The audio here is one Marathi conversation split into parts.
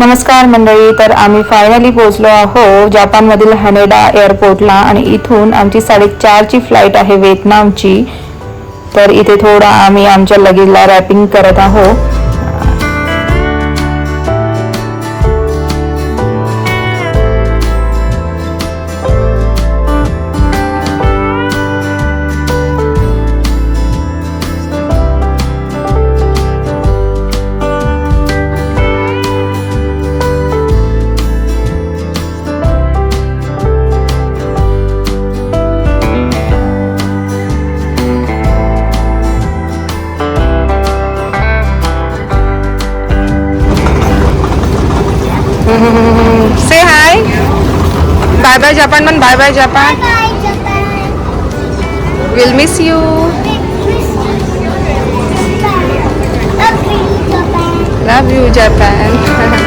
नमस्कार मंडळी तर आम्ही फायनली पोहोचलो आहो जपानमधील हॅनेडा एअरपोर्टला आणि इथून आमची साडेचारची फ्लाईट आहे व्हिएतनामची. तर इथे थोडा आम्ही आमच्या लगेजला रॅपिंग करत आहोत. Bye bye Japan. Bye bye Japan. We'll miss you. Love you Japan.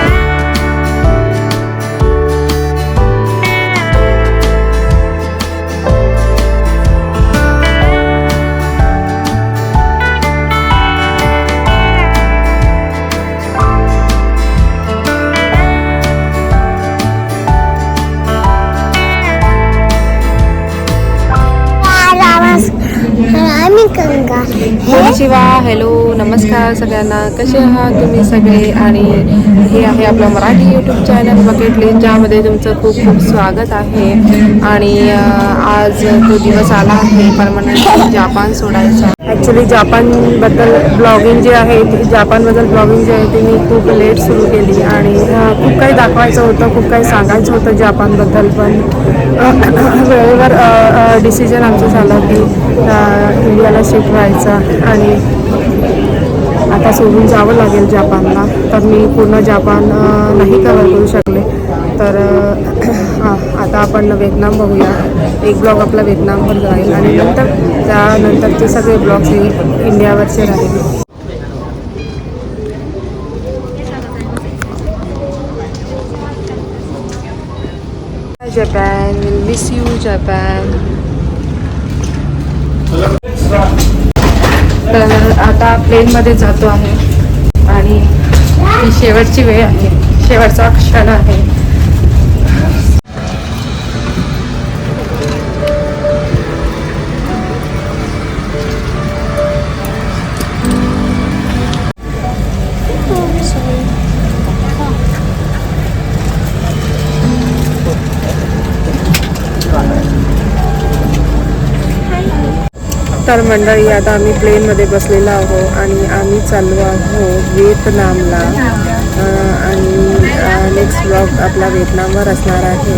नमस्कार सगळ्यांना कसे आहात तुम्ही सगळे? आणि हे आहे आपलं Marathi YouTube channel bucket list ज्यामध्ये तुमचं खूप खूप स्वागत आहे. आणि आज तो दिवस आला आहे परमनंट जापान सोडायचा. ॲक्च्युली जापानबद्दल ब्लॉगिंग जे आहे ते जापानबद्दल ब्लॉगिंग जे आहे ते मी खूप लेट सुरू केली. आणि खूप काही दाखवायचं होतं खूप काही सांगायचं होतं जापानबद्दल पण वेळेवर डिसिजन आमचं झालं की इंडियाला शिफ्ट व्हायचा. आणि आता सोडून जावं लागेल जापानला. तर मी पूर्ण जापान नाही कवर करू शकले. तर हां आता आपण व्हिएतनाम बघूया. एक ब्लॉग आपला व्हिएतनामवर जाईल आणि नंतर त्यानंतरचे सगळे ब्लॉग्स हे इंडियावरचे राहील. Japan will miss you Japan. तर आता प्लेनमध्ये जातो आहे. आणि ही शेवटची वेळ आहे. शेवटचा क्षण आहे. तर मंडळी आता आम्ही प्लेनमध्ये बसलेलो आहो आणि आम्ही चाललो आहो व्हिएतनामला. आणि नेक्स्ट ब्लॉग आपला व्हिएतनामवर असणार आहे.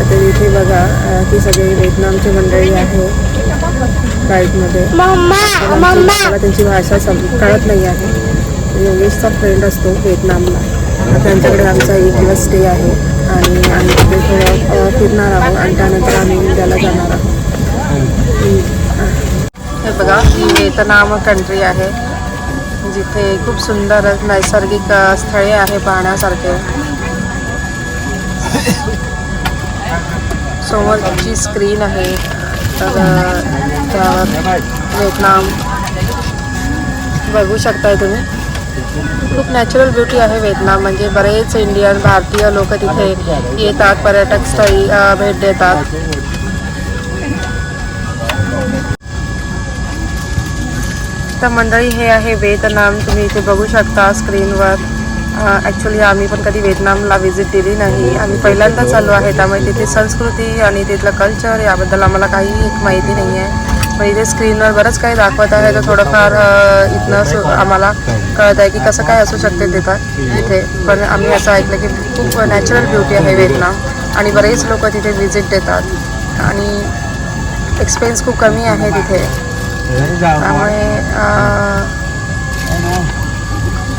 आता इथे बघा ती सगळी व्हिएतनामची मंडळी आहे फ्लाईटमध्ये मला त्यांची भाषा सम कळत नाही आहे. योगेशचा फ्रेंड असतो व्हिएतनामला. तर त्यांच्याकडे आमचा एक दिवस स्टे आहे. आणि आम्ही तिथे थोडं फिरणार आहोत आणि त्यानंतर आम्ही इंडियाला जाणार आहोत. हे बघा ही कंट्री आहे. जिथे खूप सुंदर नैसर्गिक स्थळे आहे पाहण्यासारखे. समोरची स्क्रीन आहे. तर त्यावर व्हिएतनाम बघू शकताय तुम्ही. खूप नॅचरल ब्युटी आहे व्हिएतनाम म्हणजे बरेच इंडियन भारतीय लोक तिथे येतात पर्यटक स्थळी भेट देतात. तर मंडळी हे आहे वेतनाम तुम्ही इथे बघू शकता स्क्रीनवर ॲक्च्युली आम्ही पण कधी व्हिएतनामला व्हिजिट दिली नाही. आम्ही पहिल्यांदाच चालू आहे त्यामुळे तिथे संस्कृती आणि तिथलं कल्चर याबद्दल आम्हाला काही माहिती नाही आहे पण इथे स्क्रीनवर बरंच काही दाखवत आहे. तर थोडंफार इथनं आम्हाला कळत आहे की कसं काय असू शकते तिथं इथे. पण आम्ही असं ऐकलं की खूप नॅचरल ब्युटी आहे व्हिएतनाम आणि बरेच लोक तिथे व्हिजिट देतात. आणि एक्सपेन्स खूप कमी आहे तिथे. त्यामुळे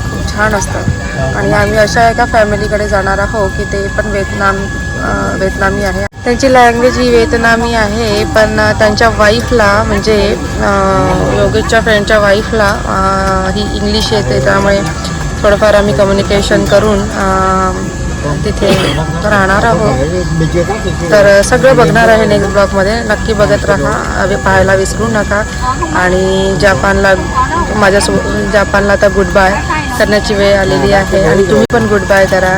खूप छान असतं आणि आम्ही अशा एका फॅमिलीकडे जाणार आहोत की ते पण व्हिएतनाम वेतनामी व्हिएतनामी आहे. त्यांची लँग्वेज ही व्हिएतनामी आहे पण त्यांच्या वाईफला म्हणजे योगेशच्या फ्रेंडच्या वाईफला ही इंग्लिश येते त्यामुळे थोडंफार आम्ही कम्युनिकेशन करून तिथे राहणार आहोत तर सगळं बघणार आहे नेक्स्ट ब्लॉकमध्ये नक्की बघत राहा. पाहायला विसरू नका. आणि जापानला माझ्यासोबत जापानला आता गुड बाय करण्याची वेळ आलेली आहे. आणि तुम्ही पण गुड बाय करा.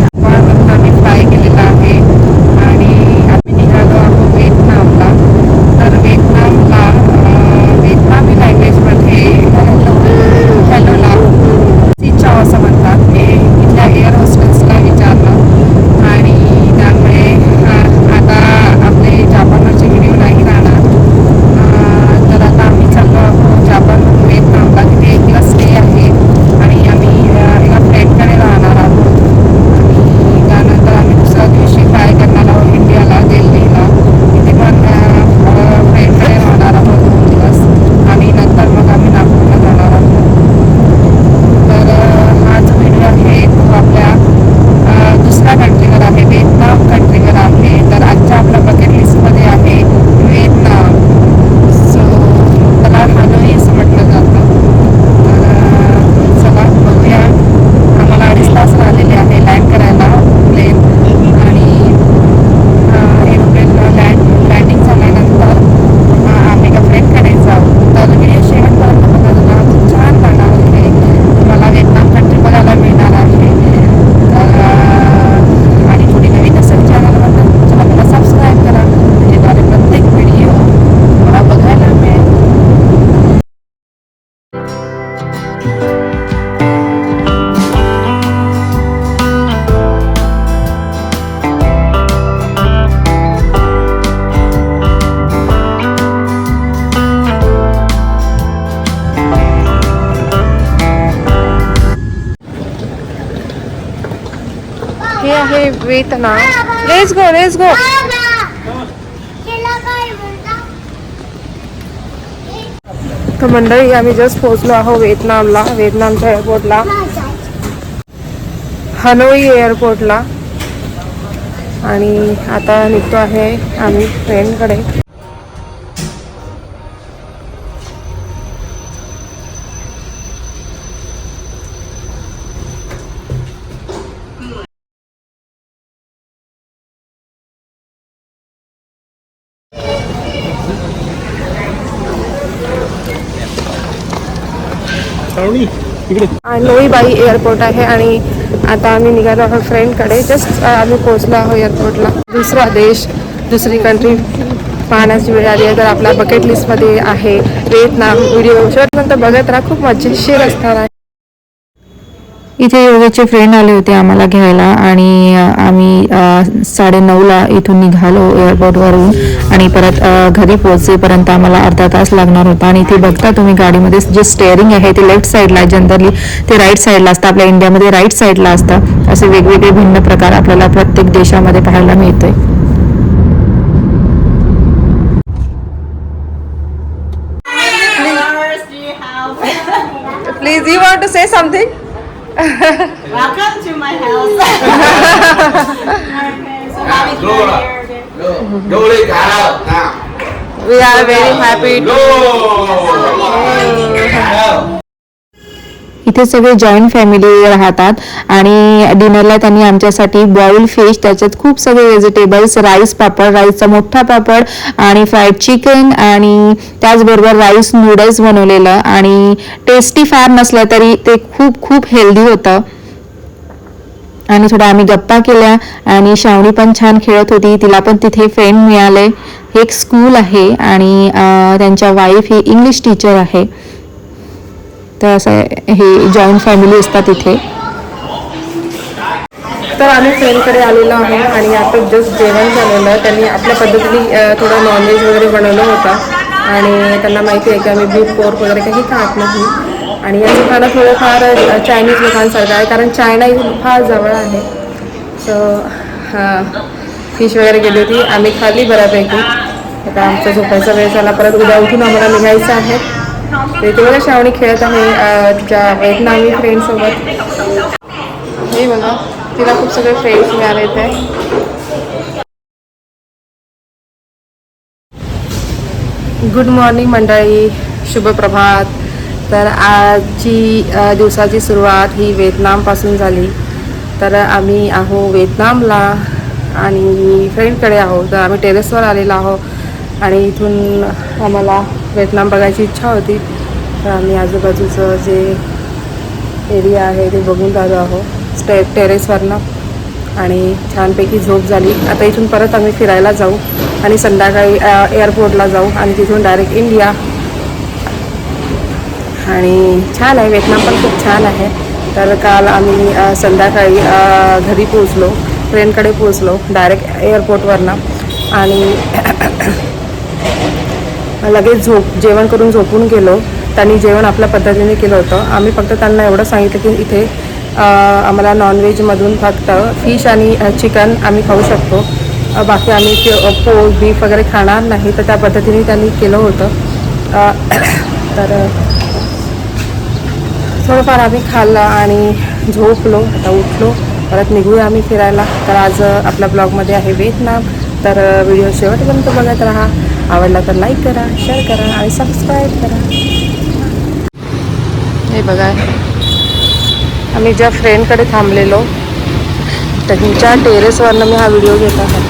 इथं ना रेस गो रेस गो तर मंडळी आम्ही जस्ट पोहोचलो आहोत व्हिएतनामला व्हिएतनामच्या एअरपोर्टला हनोई एअरपोर्टला आणि आता निघतो आहे आम्ही ट्रेनकडे नोईबाई एअरपोर्ट आहे आणि आता आम्ही निघालो आहोत फ्रेंडकडे. जस्ट आम्ही पोहोचलो आहोत एअरपोर्टला. दुसरा देश दुसरी कंट्री पाहण्याची वेळ आली आहे. तर आपल्या बकेट लिस्टमध्ये आहे. व्हिडिओ शेवटपर्यंत बघत राहा. खूप मजेशीर असणार आहे. इथे योगेचे फ्रेंड आले होते आम्हाला घ्यायला आणि आम्ही साडे साडेनऊला इथून निघालो एअरपोर्टवरून आणि परत घरी पोहोचेपर्यंत आम्हाला अर्धा तास लागणार होता. आणि इथे बघता तुम्ही गाडीमध्ये जे स्टेअरिंग आहे ते लेफ्ट साईडला जनरली ते राईट साईडला असतं आपल्या इंडियामध्ये राईट साईडला असतं. असे वेगवेगळे भिन्न प्रकार आपल्याला प्रत्येक देशामध्ये पाहायला मिळतोय. Please, you want please say something? Something Welcome to my house. okay, so happy to here again. Go lick. We are very happy to. Go. इथे सगळे जॉईंट फॅमिली राहतात आणि डिनरला त्यांनी आमच्यासाठी बॉईल फिश त्याच्यात खूप सगळे व्हेजिटेबल्स राईस पापड राईसचा मोठा पापड आणि फ्राईड चिकन आणि त्याचबरोबर राईस नूडल्स बनवलेलं आणि टेस्टी फार नसलं तरी ते खूप खूप हेल्दी होतं. आणि थोडा आम्ही गप्पा केल्या आणि श्रावणी पण छान खेळत होती. तिला पण तिथे फ्रेंड मिळाले. हे एक स्कूल आहे आणि त्यांच्या वाईफ ही इंग्लिश टीचर आहे. तर असं हे जॉईंट फॅमिली असतात इथे. तर आम्ही फ्रेंडकडे आलेलो आहोत आणि आता जस्ट जेवण झालेलं. त्यांनी आपल्या पद्धतीने थोडं नॉनव्हेज वगैरे बनवलं होतं. आणि त्यांना माहिती आहे की आम्ही बीफ पोर्क वगैरे काही खात नाही. आणि याचं खाणं थोडंफार चायनीज लोकांसारखं आहे. कारण चायना फार जवळ आहे. सो फिश वगैरे गेली होती. आम्ही खाल्ली बऱ्यापैकी. आता आमचा झोपायचा वेळ झाला. परत उद्या उठून आम्हाला निघायचं आहे. ते तुम्हाला श्रावणी खेळत आहे तिच्या व्हिएतनामी फ्रेंडसोबत हे बघा तिला खूप सगळे फ्रेंड्स मिळाले ते गुड मॉर्निंग मंडळी. शुभ प्रभात. तर आजची दिवसाची सुरुवात ही व्हिएतनामपासून झाली. तर आम्ही आहो व्हिएतनामला आणि फ्रेंडकडे आहो. तर आम्ही टेरेसवर आलेलो आहो. आणि इथून आम्हाला व्हिएतनाम बघायची इच्छा होती. तर आम्ही आजूबाजूचं जे एरिया आहे ते बघून राहिलो आहो. स्टे टेरेसवरनं आणि छानपैकी झोप झाली. आता इथून परत आम्ही फिरायला जाऊ. आणि संध्याकाळी एअरपोर्टला जाऊ. आणि तिथून डायरेक्ट इंडिया आणि छान आहे. व्हिएतनाम पण खूप छान आहे. तर काल आम्ही संध्याकाळी घरी पोचलो ट्रेनकडे पोचलो डायरेक्ट एअरपोर्टवरनं आणि लगेच झोप जेवण करून झोपून गेलो. त्यांनी जेवण आपल्या पद्धतीने केलं होतं. आम्ही फक्त त्यांना एवढं सांगितलं की इथे आम्हाला नॉनव्हेजमधून फक्त फिश आणि चिकन आम्ही खाऊ शकतो. बाकी आम्ही पोळ बीफ वगैरे खाणार नाही. तर त्या पद्धतीने त्यांनी केलं होतं. तर थोडंफार आम्ही खाल्लं आणि झोपलो. आता उठलो. परत निघूया आम्ही फिरायला. तर आज आपल्या ब्लॉगमध्ये आहे व्हिएतनाम तर व्हिडिओ शेवटपर्यंत बघत राहा. आवडला तर लाईक करा शेअर करा आणि सबस्क्राईब करा. हे बघा. आम्ही ज्या फ्रेंडकडे थांबलेलो त्यांच्या टेरेसवरनं मी हा व्हिडिओ घेत आहे.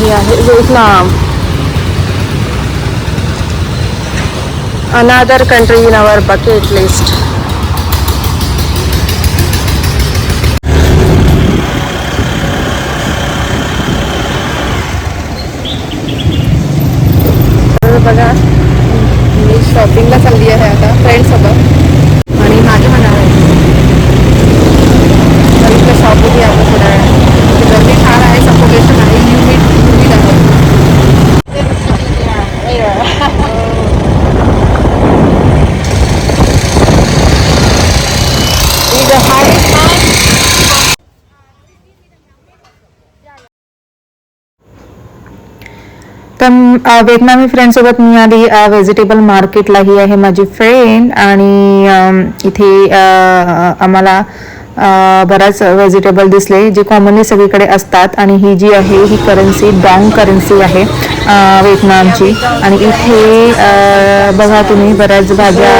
हे आहे Vietnam. Another country in our bucket list बघा. मी शॉपिंगला चालली आहे आता फ्रेंडसोबत आणि मागे म्हणा आहे तर इथं शॉप होती आपण थोड्या वेळात गर्दी फार आहे सफोकेशन आहे ह्युमिड ह्युमिड आहे Is the hardest time? तर अ, व्हिएतनामी फ्रेंडसोबत मी आली व्हेजिटेबल मार्केटला ही आहे माझी फ्रेंड आणि इथे आम्हाला बराच व्हेजिटेबल दिसले जे कॉमनली सगळीकडे असतात आणि ही जी आहे ही करन्सी डॉंग करन्सी आहे अ, व्हिएतनामची आणि इथे बघा तुम्ही बऱ्याच भाज्या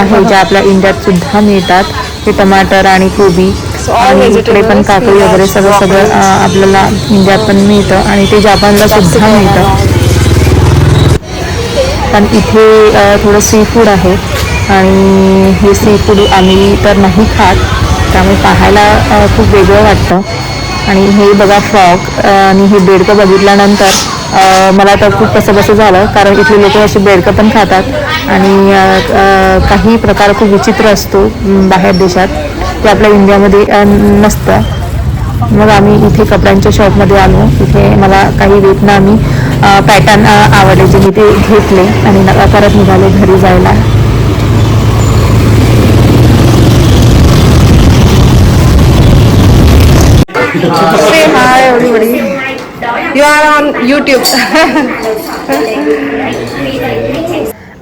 आहेत ज्या आपल्या इंडियात सुद्धा मिळतात. हे टमाटर आणि कोबी आणि इकडे पण काकडी वगैरे सगळं सगळं आपल्याला इंडियात पण मिळतं आणि ते जपानला सुद्धा मिळतं. कारण इथे थोडं सी फूड आहे. आणि हे सी फूड आम्ही तर नाही खात. त्यामुळे पाहायला खूप वेगळं वाटतं. आणि हे बघा फ्रॉक आणि हे बेडकं बघितल्यानंतर मला तर खूप कसं कसं झालं. कारण इथले लोक असे बेडकं पण खातात. आणि काही प्रकार खूप विचित्र असतो बाहेर देशात. ते आपल्या इंडियामध्ये नसतं. मग आम्ही इथे कपड्यांच्या शॉपमध्ये आलो. इथे मला काही व्हिएतनामी पॅटर्न आवडले जे मी ते घेतले आणि न- परत निघाले घरी जायला. Are on YouTube.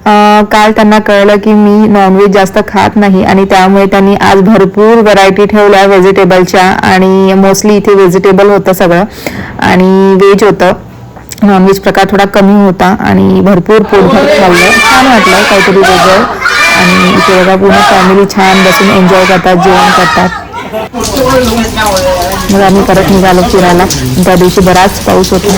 अ, काल त्यांना कळलं की मी नॉनव्हेज जास्त खात नाही आणि त्यामुळे त्यांनी आज भरपूर व्हरायटी ठेवल्या व्हेजिटेबलच्या आणि मोस्टली इथे व्हेजिटेबल होतं सगळं आणि व्हेज होतं. नॉनव्हेज प्रकार थोडा कमी होता आणि भरपूर पोटभर खाल्लं. छान वाटलं काहीतरी वेगळं. आणि इथे बघा पूर्ण फॅमिली छान बसून एन्जॉय करतात जेवण करतात. मग आम्ही परत निघालो फिरायला. त्या दिवशी बराच पाऊस होता.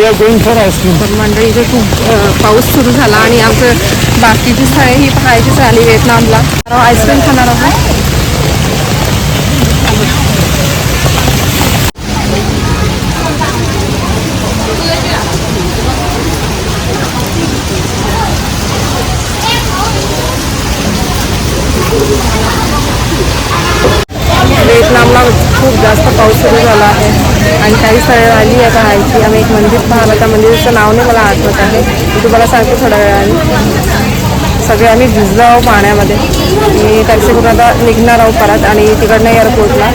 तर मंडळी इथे खूप अ, पाऊस सुरू झाला आणि आमचं बाकीची स्थळे ही पाहायची झाली व्हिएतनामला. आईस्क्रीम खाणार आहोत व्हिएतनामला खूप जास्त पाऊस सुरू झाला आहे. आणि काही स्थळे आली आहे पाहायची आम्ही एक मंदिर पाहिलं त्या मंदिराचं नाव नाही मला आठवत आहे. मी तुम्हाला सांगते थोड्या वेळाने. सगळे आम्ही भिजलो आहोत पाण्यामध्ये. मी टॅक्सी करून आता निघणार आहोत परत आणि तिकडनं एअरपोर्टला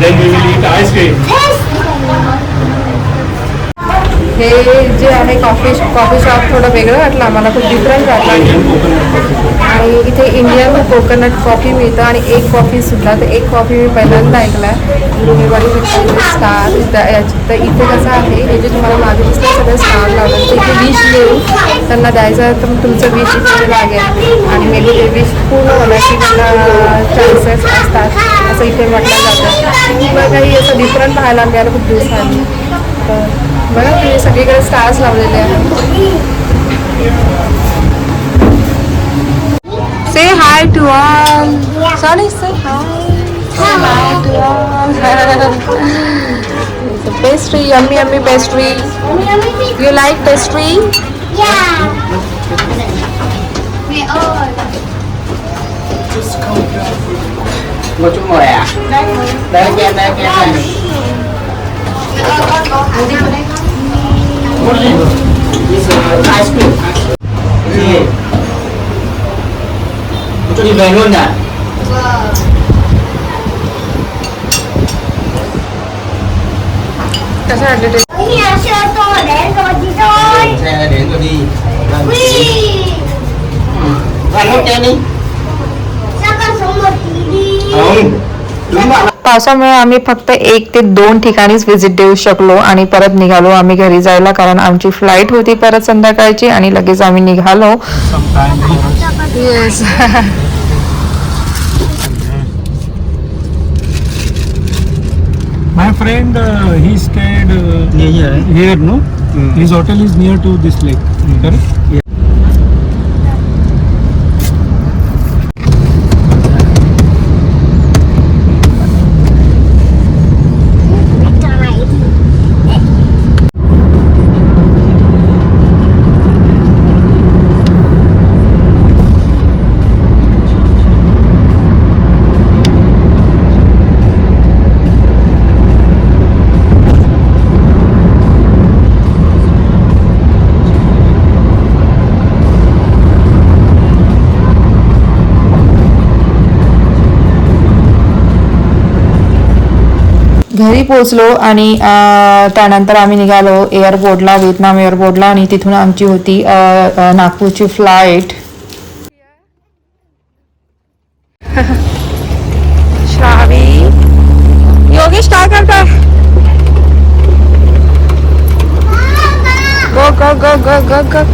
Then we will eat ice cream. हे जे आहे कॉफी कॉफी शॉप थोडं वेगळं वाटलं आम्हाला खूप डिफरंट वाटलं. आणि इथे इंडियन कोकोनट कॉफी मिळतं आणि एक कॉफी सुद्धा तर एक कॉफी मी पहिल्यांदा ऐकला आहे तुम्ही स्टार तर इथे कसं आहे हे जे तुम्हाला मागे दिसलं सगळं स्टार लावलं तर इथे विश देऊन त्यांना द्यायचं तर मग तुमचं विश इथे लागेल. आणि मे बी ते विश पूर्ण होण्याची त्यांना चान्सेस असतात. असं इथे म्हटलं जातं. मग काही असं डिफरंट पाहायला मिळालं खूप दिवसांनी. तर बघा तुम्ही सगळीकडे स्टार्स लावलेले आहेत Say hi to all. Sonny, say hi. Say hi to all. it's a pastry, yummy, yummy pastry. You like pastry? Yeah. We all. Một chút ngồi à? Đây kia, đây kia, Itu di balon dah. Kasar ada deh. Ini di tu, kau. Saya ada yang tu di. Wih. Kalau macam ni. Saya kan semua tiri. Oh, lumbak. पावसामुळे आम्ही फक्त एक ते दोन ठिकाणीच व्हिजिट देऊ शकलो आणि परत निघालो. आम्ही घरी जायला कारण आमची फ्लाईट होती परत संध्याकाळची आणि लगेच आम्ही निघालो. My friend he stayed here no his hotel is near to this lake घरी पोचलो आणि त्यानंतर आम्ही निघालो एअरपोर्टला व्हिएतनाम एअरपोर्टला आणि तिथून आमची होती नागपूरची फ्लाईट. श्रावी. योगेश काय करताय? गो ग ग ग ग ग.